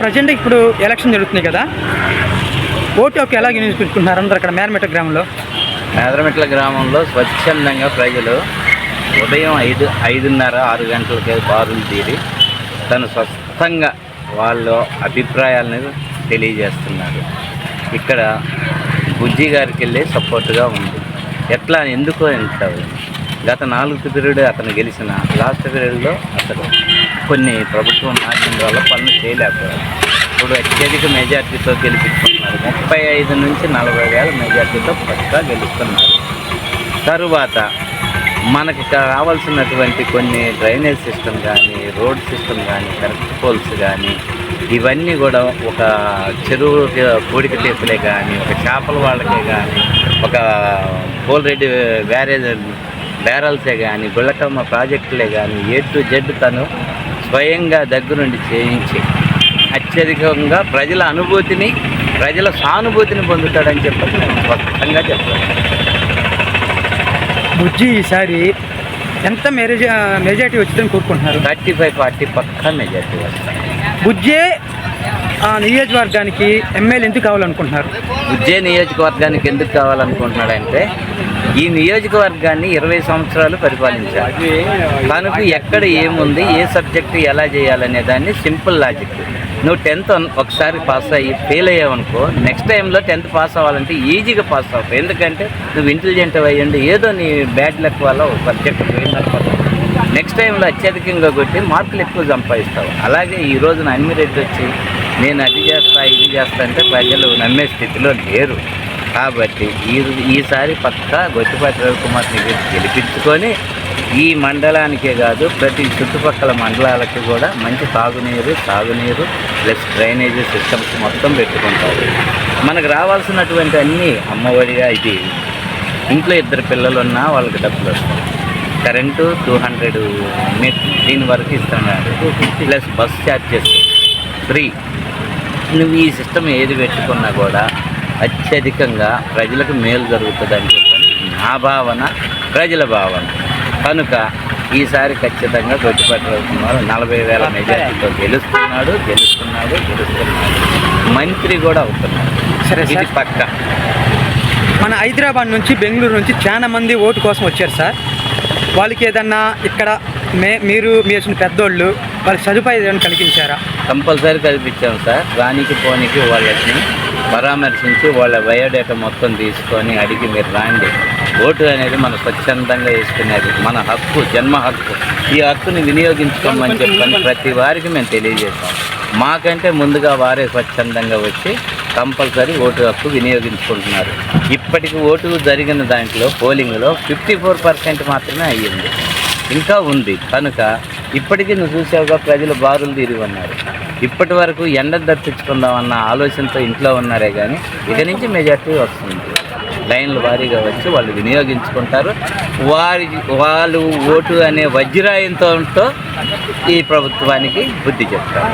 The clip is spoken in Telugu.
ప్రజెంట్ ఇప్పుడు ఎలక్షన్ జరుగుతుంది కదా. ఓటు ఒక ఎలా వినియోగించుకుంటున్నారు అందరు అక్కడ మేరమెట గ్రామంలో? మేదరమెట్ల గ్రామంలో స్వచ్ఛందంగా ప్రజలు ఉదయం ఐదు ఐదున్నర ఆరు గంటలకే బారులు తీరి తను స్వస్థంగా వాళ్ళ అభిప్రాయాలను తెలియజేస్తున్నారు. ఇక్కడ బుజ్జి గారికి వెళ్ళి సపోర్ట్గా ఉంది. ఎట్లా ఎందుకో అంటారు గత నాలుగు పీరియడ్ అతను గెలిచిన లాస్ట్ పీరియడ్లో అతను కొన్ని ప్రభుత్వం మార్చిన వల్ల పనులు చేయలేకపోయారు. ఇప్పుడు అత్యధిక మెజార్టీతో గెలిపించుకున్నారు. ముప్పై ఐదు నుంచి నలభై వేల మెజార్టీతో పక్కా గెలుస్తున్నారు. తరువాత మనకి కావాల్సినటువంటి కొన్ని డ్రైనేజ్ సిస్టమ్ కానీ రోడ్ సిస్టమ్ కానీ కరెక్ట్ పోల్స్ కానీ ఇవన్నీ కూడా ఒక చెరువు కోడిక టేపులే కానీ ఒక చేపల వాళ్ళకే కానీ ఒక పోల్రెడ్డి బ్యారేజ్ బ్యారల్సే కానీ గుళ్ళకమ్మ ప్రాజెక్టులే కానీ ఏ టు జెడ్ తను స్వయంగా దగ్గరుండి చేయించి అత్యధికంగా ప్రజల అనుభూతిని ప్రజల సానుభూతిని పొందుతాడని చెప్పి నేను స్పష్టంగా చెప్తాను బుజ్జి ఈసారి ఎంత మెరేజ్ మెజార్టీ వచ్చిందని కోరుకుంటున్నారు? థర్టీ ఫైవ్ ఫార్టీ పక్కా మెజార్టీ వస్తాయి బుజ్జే ఆ నియోజకవర్గానికి ఎమ్మెల్యే ఎందుకు కావాలనుకుంటున్నారు? ఉజ్జయ నియోజకవర్గానికి ఎందుకు కావాలనుకుంటున్నాడంటే ఈ నియోజకవర్గాన్ని ఇరవై సంవత్సరాలు పరిపాలించాలి తనకు ఎక్కడ ఏముంది ఏ సబ్జెక్టు ఎలా చేయాలనే దాన్ని సింపుల్ లాజిక్. నువ్వు టెన్త్ ఒకసారి పాస్ అయ్యి ఫెయిల్ అయ్యావనుకో నెక్స్ట్ టైంలో టెన్త్ పాస్ అవ్వాలంటే ఈజీగా పాస్ అవ్వవు ఎందుకంటే నువ్వు ఇంటెలిజెంట్ అయ్యండి ఏదో నీ బ్యాడ్ లక్ వల్ల ఒక సబ్జెక్ట్ పోయిందనుకోవడం నెక్స్ట్ టైంలో అత్యధికంగా కొట్టి మార్కులు ఎక్కువ సంపాదిస్తావు. అలాగే ఈ రోజున అన్మిరెడ్డి వచ్చి నేను అది చేస్తా ఇది చేస్తా అంటే ప్రజలు నమ్మే స్థితిలో లేరు. కాబట్టి ఈ ఈసారి పక్కా గొట్టిపాటి రవికుమార్ని గెలిపించుకొని ఈ మండలానికే కాదు ప్రతి చుట్టుపక్కల మండలాలకు కూడా మంచి తాగునీరు సాగునీరు ప్లస్ డ్రైనేజీ సిస్టమ్స్ మొత్తం పెట్టుకుంటారు. మనకు రావాల్సినటువంటి అన్నీ అమ్మఒడిగా ఇది. ఇంట్లో ఇద్దరు పిల్లలు ఉన్నా వాళ్ళకి డబ్బులు వస్తాయి. కరెంటు టూ హండ్రెడ్ నెట్ దీని వరకు ఇస్తున్నారు. Plus bus charges free. నువ్వు ఈ సిస్టమ్ ఏది పెట్టుకున్నా కూడా అత్యధికంగా ప్రజలకు మేలు జరుగుతుందని చెప్పని నా భావన ప్రజల భావన. కనుక ఈసారి ఖచ్చితంగా గొట్టిపట్టి రవికుమార్ నలభై వేల మెజార్టీతో గెలుస్తున్నాడు గెలుస్తున్నాడు గెలుస్తున్నాడు. మంత్రి కూడా అవుతున్నాడు. సరే ఇది. పక్క. మన హైదరాబాద్ నుంచి బెంగళూరు నుంచి చాలా మంది ఓటు కోసం వచ్చారు సార్. వాళ్ళకి ఏదన్నా ఇక్కడ మే మీరు వచ్చిన పెద్దోళ్ళు వాళ్ళకి సదుపాయం కలిగించారా? Compulsory కల్పించాం sir. రానికి పోనీకి వాళ్ళని పరామర్శించి వాళ్ళ బయోడేటా మొత్తం తీసుకొని అడిగి మీరు రాండి. ఓటు అనేది మన స్వచ్ఛందంగా వేసుకునేది మన హక్కు జన్మ హక్కు. ఈ హక్కుని వినియోగించుకోమని చెప్పని ప్రతి వారికి మేము తెలియజేస్తాం. మాకంటే ముందుగా వారే స్వచ్ఛందంగా వచ్చి కంపల్సరీ ఓటు హక్కు వినియోగించుకుంటున్నారు. ఇప్పటికి ఓటు జరిగిన దాంట్లో పోలింగ్లో ఫిఫ్టీ ఫోర్ పర్సెంట్ మాత్రమే అయ్యింది. ఇంకా ఉంది. కనుక ఇప్పటికీ నువ్వు చూసావుగా ప్రజలు బారులు తిరిగి ఉన్నారు. ఇప్పటి వరకు ఎండ దప్పించుకుందామన్న ఆలోచనతో ఇంట్లో ఉన్నారే కానీ ఇక నుంచి మెజార్టీ వస్తుంది. లైన్లు వారీగా వచ్చి వాళ్ళు వినియోగించుకుంటారు. వారి వాళ్ళు ఓటు అనే వజ్రాయంతో ఈ ప్రభుత్వానికి బుద్ధి చెప్తారు.